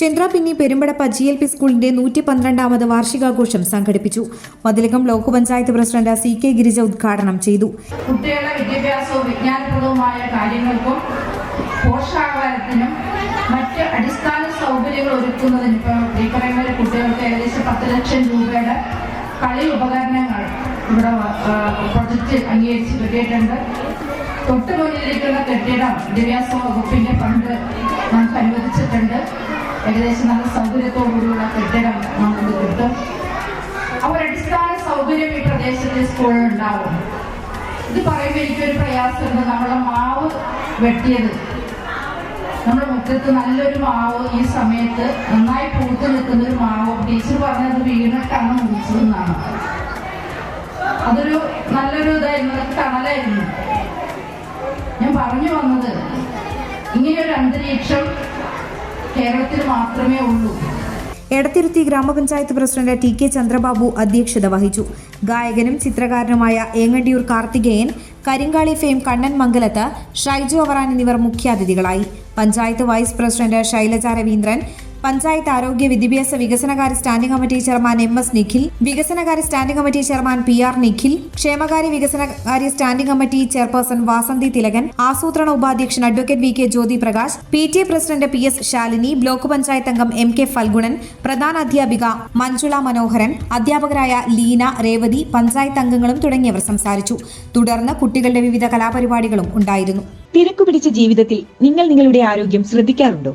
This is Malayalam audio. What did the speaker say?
Chandrappinni Perumpadappa G L P സ്കൂളിന്റെ നൂറ്റി പന്ത്രണ്ടാമത് വാർഷികാഘോഷം സംഘടിപ്പിച്ചു. Mathilakam block panchayat president C K Girija ഉദ്ഘാടനം ചെയ്തു. കുട്ടികളുടെ വിദ്യാഭ്യാസവും വിജ്ഞാനപ്രദവുമായ കാര്യങ്ങൾക്കും പോഷകാഹാരത്തിനും മറ്റ് അടിസ്ഥാന സൗകര്യങ്ങൾ ഒരുക്കുന്നതിന് ഇപ്പോൾ കുട്ടികൾക്ക് ഏകദേശം പത്ത് ലക്ഷം രൂപയുടെ കളി ഉപകരണങ്ങൾ ഇവിടെ പ്രൊജക്റ്റ് അംഗീകരിച്ച് കിട്ടിയിട്ടുണ്ട്. കെട്ടിടം വിദ്യാഭ്യാസ വകുപ്പിന്റെ ഫണ്ട് നമുക്ക് അനുവദിച്ചിട്ടുണ്ട്. ഏകദേശം നല്ല സൗകര്യത്തോടുകൂടിയുള്ള കെട്ടിടം നമുക്ക് കിട്ടും. അപ്പോൾ അടിസ്ഥാന സൗകര്യം ഈ പ്രദേശത്തെ സ്കൂളിൽ ഉണ്ടാവും. ഇത് പറയുമ്പോൾ എനിക്കൊരു പ്രയാസമുണ്ട്. നമ്മുടെ മാവ് വെട്ടിയത്. നമ്മുടെ മുറ്റത്ത് നല്ലൊരു മാവ് ഈ സമയത്ത് നന്നായി പൂത്ത് നിൽക്കുന്ന ഒരു മാവ്. ടീച്ചർ പറഞ്ഞത് വീണിട്ടാണ് മുറിച്ചതെന്നാണ് അതൊരു നല്ലൊരു ഇതായിരുന്നു. തണലായിരുന്നു. ഞാൻ പറഞ്ഞു വന്നത് ഇങ്ങനെയൊരു അന്തരീക്ഷം കേരളത്തിൽ മാത്രമേ ഉള്ളൂ. എടത്തിരുത്തി ഗ്രാമപഞ്ചായത്ത് പ്രസിഡന്റ് ടി കെ ചന്ദ്രബാബു അധ്യക്ഷത വഹിച്ചു. ഗായകനും ചിത്രകാരനുമായ ഏങ്ങണ്ടിയൂർ കാർത്തികേയൻ കരിങ്കാളി ഫെയിം കണ്ണൻ മംഗലത്ത് ഷൈജു അവറാൻ എന്നിവർ മുഖ്യാതിഥികളായി. പഞ്ചായത്ത് വൈസ് പ്രസിഡന്റ് ശൈലജ രവീന്ദ്രൻ പഞ്ചായത്ത് ആരോഗ്യ വിദ്യാഭ്യാസ വികസനകാര്യ standing committee chairman M S Nikhil വികസനകാര്യ standing committee chairman P R Nikhil ക്ഷേമകാര്യ വികസനകാര്യ standing committee chairperson Vasanthi Thilakan ആസൂത്രണ ഉപാധ്യക്ഷൻ advocate V K Jyothi Prakash P T A president P S Shalini block panchayat അംഗം എം കെ ഫൽഗുണൻ പ്രധാന അധ്യാപിക മഞ്ജുള മനോഹരൻ അധ്യാപകരായ ലീന രേവതി പഞ്ചായത്ത് അംഗങ്ങളും തുടങ്ങിയവർ സംസാരിച്ചു. തുടർന്ന് കുട്ടികളുടെ വിവിധ കലാപരിപാടികളും ഉണ്ടായിരുന്നു. തിരക്കു പിടിച്ച ജീവിതത്തിൽ നിങ്ങൾ നിങ്ങളുടെ ആരോഗ്യം ശ്രദ്ധിക്കാറുണ്ടോ?